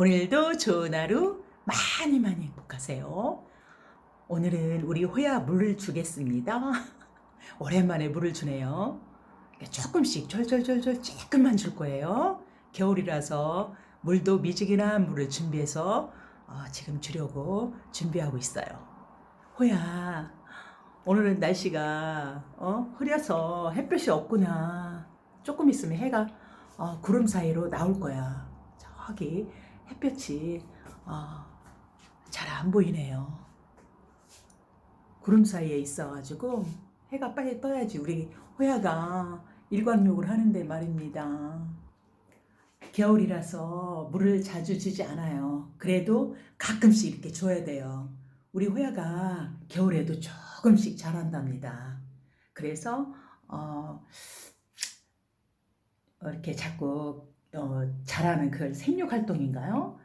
오늘도 좋은 하루 많이 많이 행복하세요. 오늘은 우리 호야 물을 주겠습니다. 오랜만에 물을 주네요. 조금씩 절절절절 조금만 줄 거예요. 겨울이라서 물도 미지근한 물을 준비해서 어, 지금 주려고 준비하고 있어요. 호야, 오늘은 날씨가 어, 흐려서 햇볕이 없구나. 조금 있으면 해가 어, 구름 사이로 나올 거야. 저기 햇볕이 어, 잘안 보이네요. 구름 사이에 있어가지고 해가 빨리 떠야지 우리 호야가 일광욕을 하는데 말입니다. 겨울이라서 물을 자주 주지 않아요. 그래도 가끔씩 이렇게 줘야 돼요. 우리 호야가 겨울에도 조금씩 자란답니다. 그래서 어, 이렇게 자꾸 어, 자라는 그 생육 활동인가요?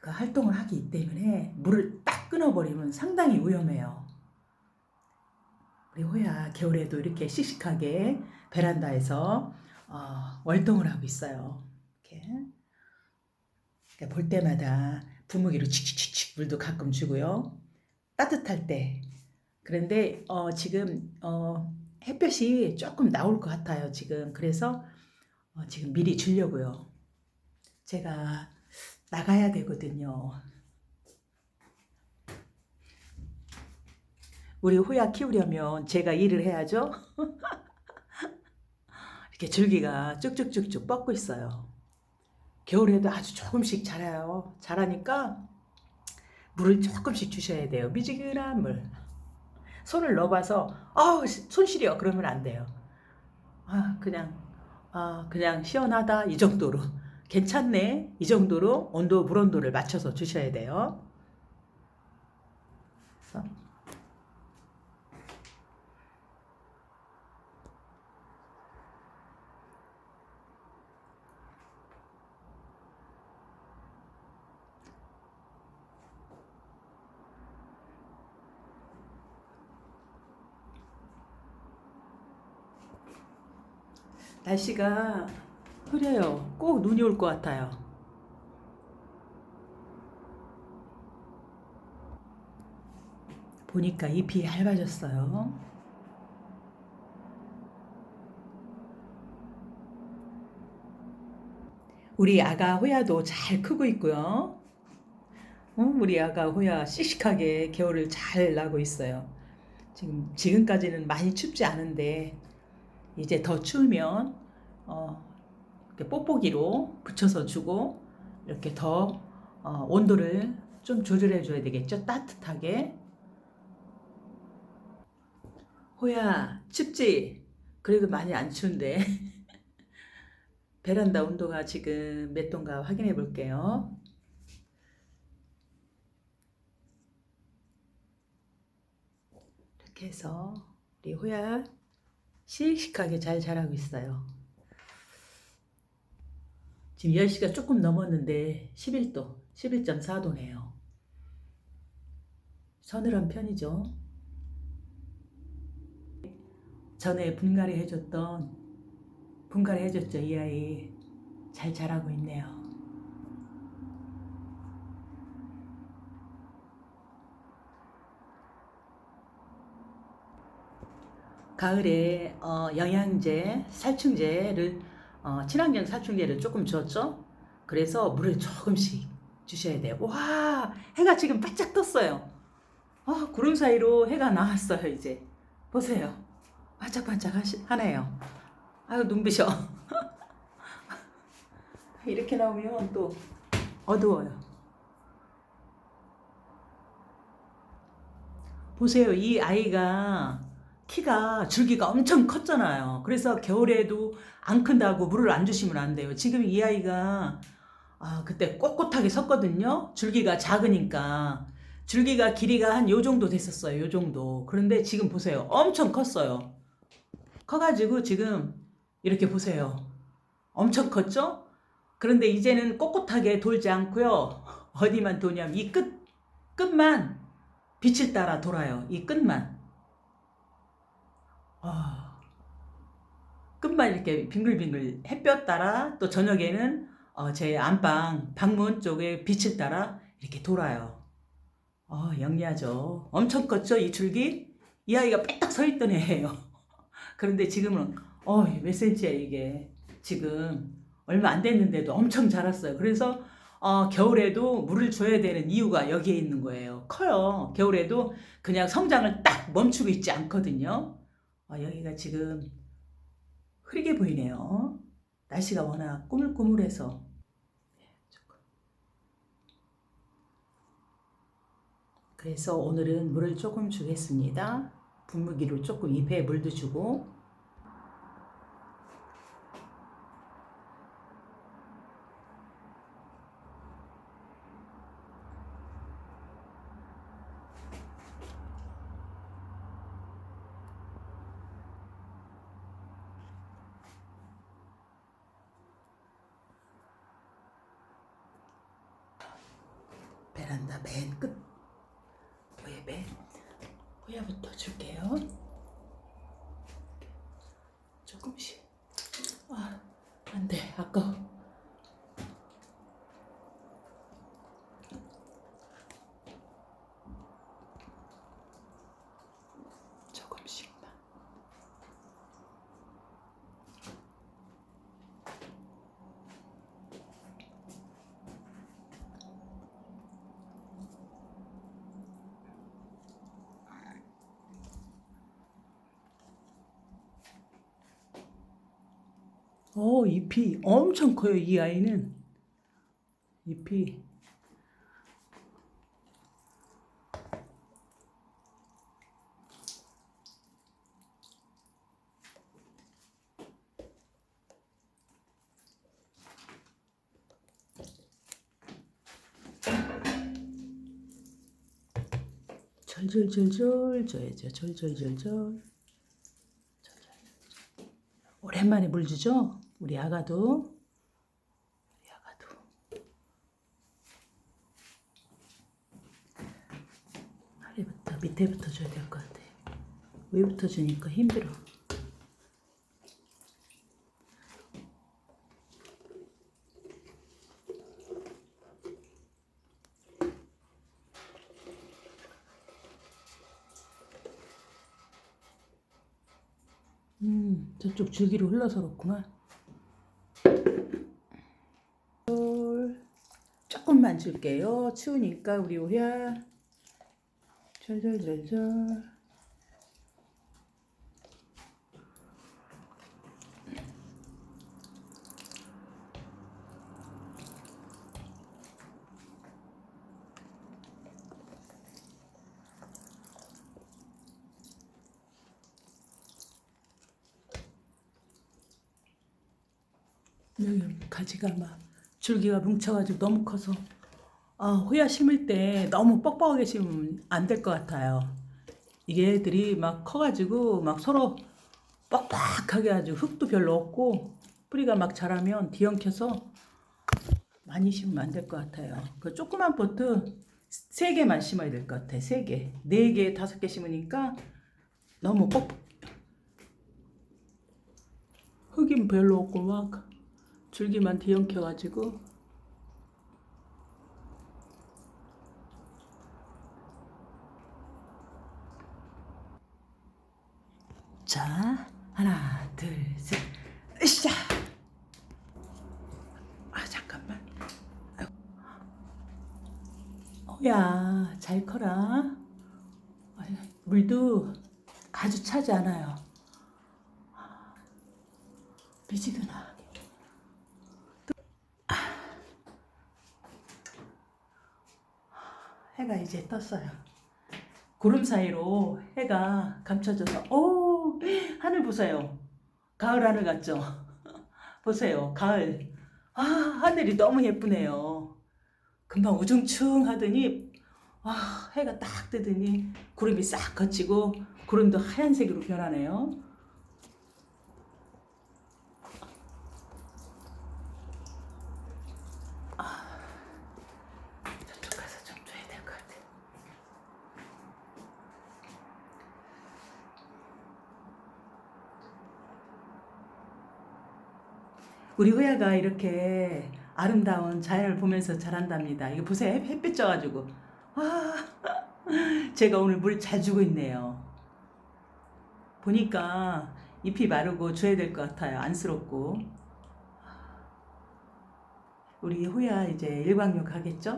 그 활동을 하기 때문에 물을 딱 끊어버리면 상당히 위험해요. 우리 호야 겨울에도 이렇게 씩씩하게 베란다에서 어, 월동을 하고 있어요. 이렇게. 이렇게 볼 때마다 분무기로 칙칙칙칙 물도 가끔 주고요. 따뜻할 때. 그런데 어, 지금 어, 햇볕이 조금 나올 것 같아요. 지금 그래서 어, 지금 미리 주려고요. 제가 나가야 되거든요. 우리 호야 키우려면 제가 일을 해야죠. 이렇게 줄기가 쭉쭉쭉쭉 뻗고 있어요. 겨울에도 아주 조금씩 자라요. 자라니까 물을 조금씩 주셔야 돼요. 미지근한 물. 손을 넣어봐서 아우 손 시려 그러면 안 돼요. 아 그냥 아 그냥 시원하다 이 정도로 괜찮네 이 정도로 온도 물 온도를 맞춰서 주셔야 돼요. 날씨가 흐려요. 꼭 눈이 올 것 같아요. 보니까 잎이 얇아졌어요. 우리 아가 호야도 잘 크고 있고요. 어, 우리 아가 호야 씩씩하게 겨울을 잘 나고 있어요. 지금 지금까지는 많이 춥지 않은데 이제 더 추우면 어, 이렇게 뽁뽁이로 붙여서 주고 이렇게 더 어, 온도를 좀 조절해 줘야 되겠죠? 따뜻하게. 호야, 춥지? 그래도 많이 안 추운데. 베란다 온도가 지금 몇 도인가 확인해 볼게요. 이렇게 해서 우리 호야 씩씩하게 잘 자라고 있어요. 지금 10시가 조금 넘었는데 11도, 11.4도네요. 서늘한 편이죠. 전에 분갈이 해줬던, 분갈이 해줬죠, 이 아이. 잘 자라고 있네요. 가을에 어, 영양제, 살충제를 어, 친환경 살충제를 조금 줬죠. 그래서 물을 조금씩 주셔야 돼요. 와, 해가 지금 바짝 떴어요. 아, 구름 사이로 해가 나왔어요, 이제. 보세요. 반짝반짝 하네요. 아유, 눈부셔. 이렇게 나오면 또 어두워요. 보세요. 이 아이가 키가 줄기가 엄청 컸잖아요. 그래서 겨울에도 안 큰다고 물을 안 주시면 안 돼요. 지금 이 아이가 아, 그때 꼿꼿하게 섰거든요. 줄기가 작으니까. 줄기가 길이가 한 요 정도 됐었어요. 요 정도. 그런데 지금 보세요. 엄청 컸어요. 커가지고 지금 이렇게 보세요. 엄청 컸죠? 그런데 이제는 꼿꼿하게 돌지 않고요. 어디만 도냐면 이 끝, 끝만 빛을 따라 돌아요. 이 끝만. 아, 끝만 이렇게 빙글빙글 햇볕 따라 또 저녁에는 어, 제 안방 방문 쪽에 빛을 따라 이렇게 돌아요. 어, 영리하죠. 엄청 컸죠, 이 줄기? 이 아이가 빽딱 서 있던 애예요. 그런데 지금은 어, 몇 센치야 이게. 지금 얼마 안 됐는데도 엄청 자랐어요. 그래서 어, 겨울에도 물을 줘야 되는 이유가 여기에 있는 거예요. 커요. 겨울에도 그냥 성장을 딱 멈추고 있지 않거든요. 어, 여기가 지금 흐리게 보이네요. 날씨가 워낙 꾸물꾸물해서. 그래서 오늘은 물을 조금 주겠습니다. 분무기로 조금 잎에 물도 주고 베란다 맨 끝. 호야 맨 호야부터 줄게요. 조금씩. 아, 안 돼. 아까워. 조금씩만. 어, 잎이 엄청 커요, 이 아이는. 잎이. 절절절절 줘야죠. 절절절절. 오랜만에 물 주죠? 우리 아가도. 우리 아가도. 아래부터 밑에부터 줘야 될 것 같아. 위부터 주니까 힘들어. 음, 저쪽 줄기로 흘러서 그렇구만. 물 조금만 줄게요. 추우니까 우리 오야. 절절절절. 여기 가지가 막 줄기가 뭉쳐가지고 너무 커서 아 호야 심을 때 너무 뻑뻑하게 심으면 안 될 것 같아요. 이게 애들이 막 커가지고 막 서로 뻑뻑하게 아주 흙도 별로 없고 뿌리가 막 자라면 뒤엉켜서 많이 심으면 안 될 것 같아요. 그 조그만 포트 세 개만 심어야 될 것 같아. 세 개, 네 개, 다섯 개 심으니까 너무 뻑뻑. 흙이 별로 없고 막 줄기만 뒤엉켜가지고. 자 하나 둘셋 으쌰. 아 잠깐만. 어야 잘 커라. 물도 아주 차지 않아요. 미지근하게 해가 이제 떴어요. 구름 사이로 해가 감춰져서 오 하늘 보세요. 가을 하늘 같죠? 보세요 가을 아 하늘이 너무 예쁘네요. 금방 우중충 하더니 아 해가 딱 뜨더니 구름이 싹 걷히고 구름도 하얀색으로 변하네요. 저쪽 가서 좀 줘야 될 것 같아. 우리 호야가 이렇게 아름다운 자연을 보면서 자란답니다. 이거 보세요. 햇- 햇빛 져가지고. 아, 제가 오늘 물 잘 주고 있네요. 보니까 잎이 마르고 줘야 될 것 같아요. 안쓰럽고. 우리 호야 이제 일광욕 하겠죠?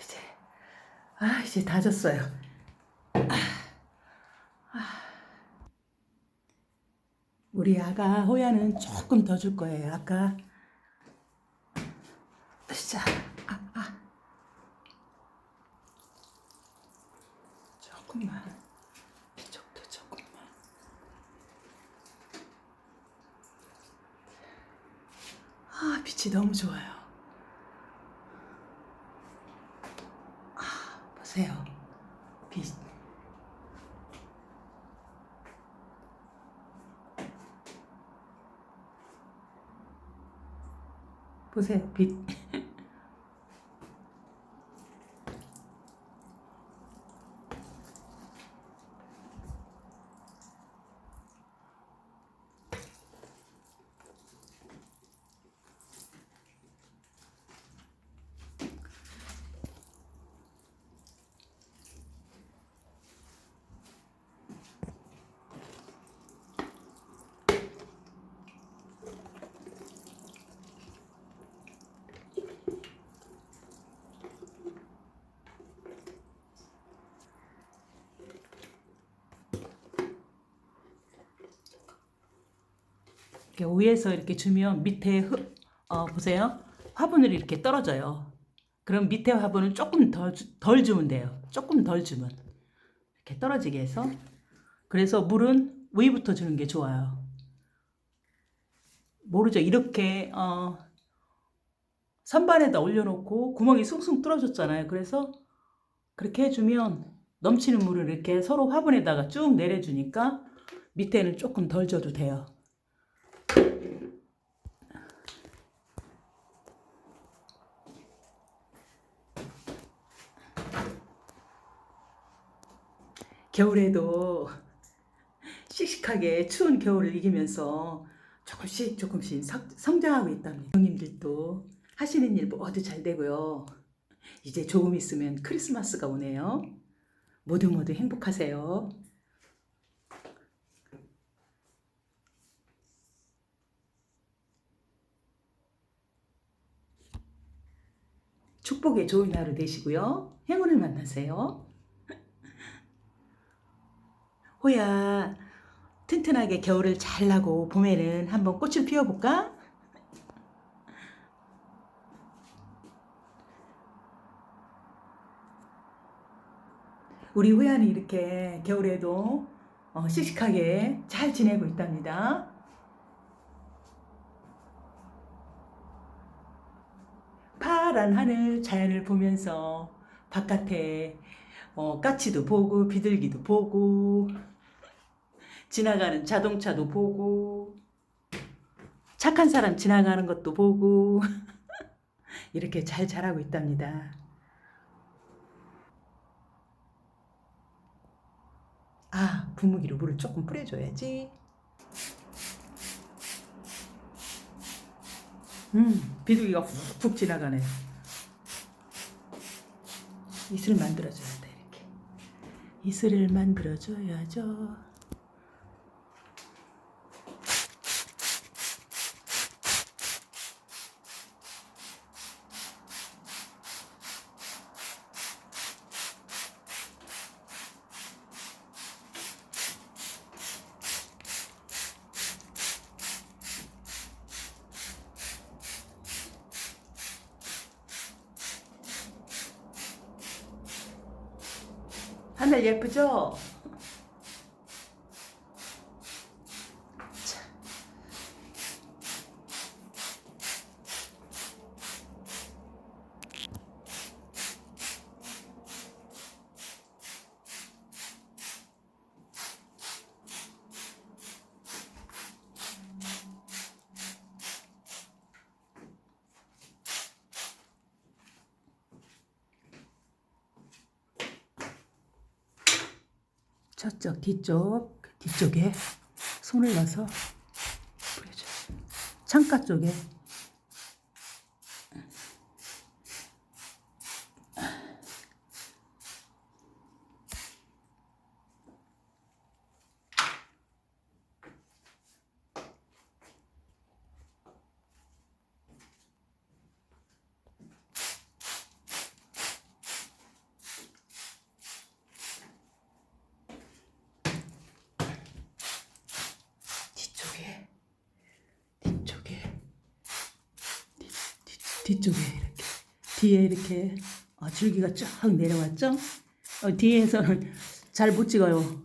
이제 아 이제 다 졌어요. 우리 아가 호야는 조금 더 줄 거예요. 아까 자, 아, 아. 조금만 이쪽도 조금만. 아 빛이 너무 좋아요. 아 보세요 빛. 보세요 빛. 이렇게 위에서 이렇게 주면 밑에 흙, 어, 보세요. 화분을 이렇게 떨어져요. 그럼 밑에 화분은 조금 더, 주- 덜 주면 돼요. 조금 덜 주면. 이렇게 떨어지게 해서. 그래서 물은 위부터 주는 게 좋아요. 모르죠. 이렇게, 어, 선반에다 올려놓고 구멍이 숭숭 뚫어졌잖아요. 그래서 그렇게 해주면 넘치는 물을 이렇게 서로 화분에다가 쭉 내려주니까 밑에는 조금 덜 줘도 돼요. 겨울에도 씩씩하게 추운 겨울을 이기면서 조금씩 조금씩 성- 성장하고 있답니다. 형님들도 하시는 일 모두 잘 되고요. 이제 조금 있으면 크리스마스가 오네요. 모두 모두 행복하세요. 축복의 좋은 하루 되시고요. 행운을 만나세요. 호야, 튼튼하게 겨울을 잘 나고 봄에는 한번 꽃을 피워볼까? 우리 호야는 이렇게 겨울에도 어, 씩씩하게 잘 지내고 있답니다. 파란 하늘 자연을 보면서 바깥에 어, 까치도 보고 비둘기도 보고 지나가는 자동차도 보고 착한 사람 지나가는 것도 보고 이렇게 잘 자라고 있답니다. 아, 분무기로 물을 조금 뿌려줘야지. 음, 비둘기가 훅훅 지나가네. 이슬 만들어줘야 돼, 이렇게. 이슬을 만들어줘야죠. 하늘 예쁘죠? 자. 저쪽 뒤쪽 뒤쪽에 손을 넣어서 뿌려줘. 창가 쪽에 뒤쪽에 뒤, 뒤, 뒤쪽에 이렇게 뒤에 이렇게 어, 줄기가 쫙 내려왔죠? 어, 뒤에서는 잘 못 찍어요.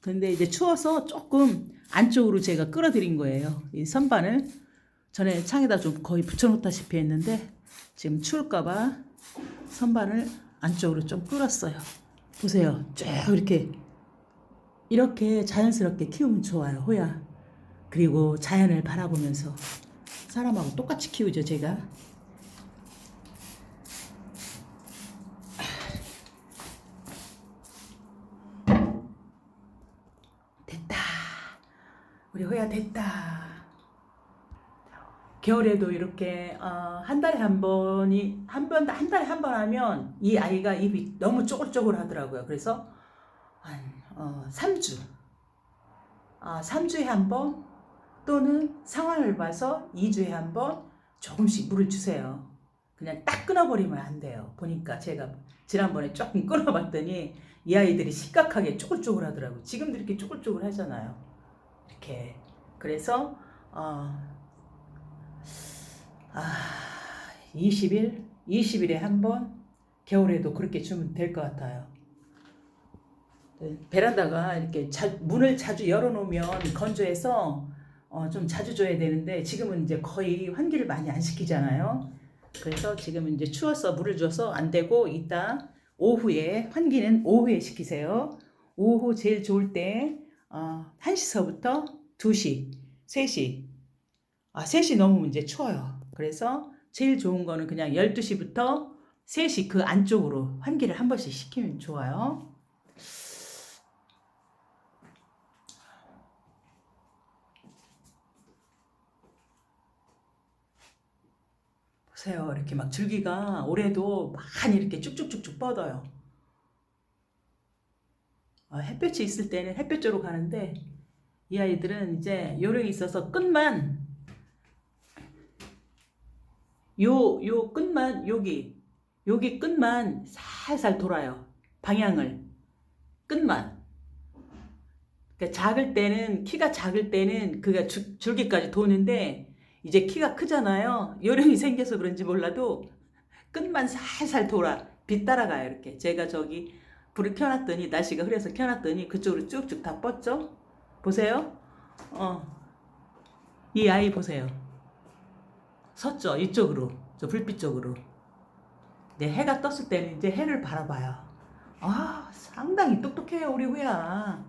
근데 이제 추워서 조금 안쪽으로 제가 끌어들인 거예요. 이 선반을 전에 창에다 좀 거의 붙여놓다시피 했는데 지금 추울까봐 선반을 안쪽으로 좀 끌었어요. 보세요. 쭉 이렇게 이렇게 자연스럽게 키우면 좋아요. 호야. 그리고 자연을 바라보면서 사람하고 똑같이 키우죠, 제가. 우리 호야 됐다. 겨울에도 이렇게 어, 한 달에 한 번이 한 번 한 달에 한 번 하면 이 아이가 입이 너무 쪼글쪼글 하더라고요. 그래서 한 어, 3주 아, 3주에 한 번 또는 상황을 봐서 2주에 한 번 조금씩 물을 주세요. 그냥 딱 끊어버리면 안 돼요. 보니까 제가 지난번에 조금 끊어봤더니 이 아이들이 심각하게 쪼글쪼글 하더라고요. 지금도 이렇게 쪼글쪼글 하잖아요. 이렇게. 그래서, 어, 아, 20일? 20일에 한 번? 겨울에도 그렇게 주면 될 것 같아요. 네, 베란다가 이렇게 자, 문을 자주 열어놓으면 건조해서 어, 좀 자주 줘야 되는데 지금은 이제 거의 환기를 많이 안 시키잖아요. 그래서 지금 이제 추워서 물을 줘서 안 되고 이따 오후에 환기는 오후에 시키세요. 오후 제일 좋을 때 어, 1시서부터 2시, 3시. 아, 3시 넘으면 이제 추워요. 그래서 제일 좋은 거는 그냥 12시부터 3시 그 안쪽으로 환기를 한 번씩 시키면 좋아요. 보세요. 이렇게 막 줄기가 올해도 많이 이렇게 쭉쭉쭉쭉 뻗어요. 어, 햇볕이 있을 때는 햇볕 쪽으로 가는데 이 아이들은 이제 요령이 있어서 끝만 요, 요 끝만 여기 여기 끝만 살살 돌아요. 방향을 끝만. 그러니까 작을 때는 키가 작을 때는 그가 줄- 줄기까지 도는데 이제 키가 크잖아요. 요령이 생겨서 그런지 몰라도 끝만 살살 돌아 빛 따라가요 이렇게. 제가 저기 불을 켜놨더니 날씨가 흐려서 켜놨더니 그쪽으로 쭉쭉 다 뻗죠. 보세요. 어, 이 아이 보세요. 섰죠 이쪽으로 저 불빛 쪽으로. 네 해가 떴을 때는 이제 해를 바라봐요. 아 상당히 똑똑해요 우리 후야.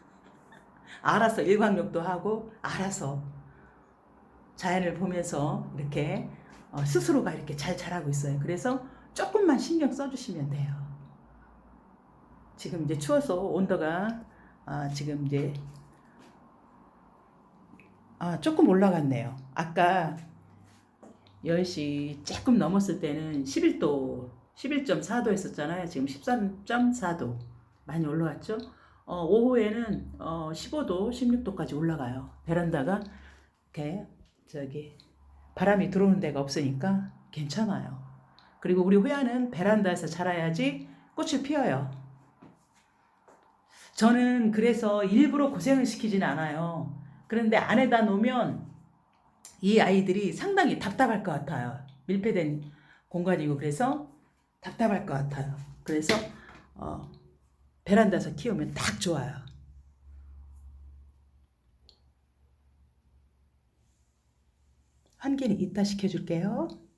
알아서 일광욕도 하고 알아서 자연을 보면서 이렇게 어, 스스로가 이렇게 잘 자라고 있어요. 그래서 조금만 신경 써주시면 돼요. 지금 이제 추워서 온도가 아, 지금 이제 아, 조금 올라갔네요. 아까 10시 조금 넘었을 때는 11도, 11.4도 했었잖아요. 지금 13.4도. 많이 올라왔죠? 어, 오후에는 어, 15도, 16도까지 올라가요. 베란다가 이렇게 저기 바람이 들어오는 데가 없으니까 괜찮아요. 그리고 우리 호야는 베란다에서 자라야지 꽃을 피워요. 저는 그래서 일부러 고생을 시키진 않아요. 그런데 안에다 놓으면 이 아이들이 상당히 답답할 것 같아요. 밀폐된 공간이고 그래서 답답할 것 같아요. 그래서 어, 베란다에서 키우면 딱 좋아요. 환기는 이따 시켜줄게요.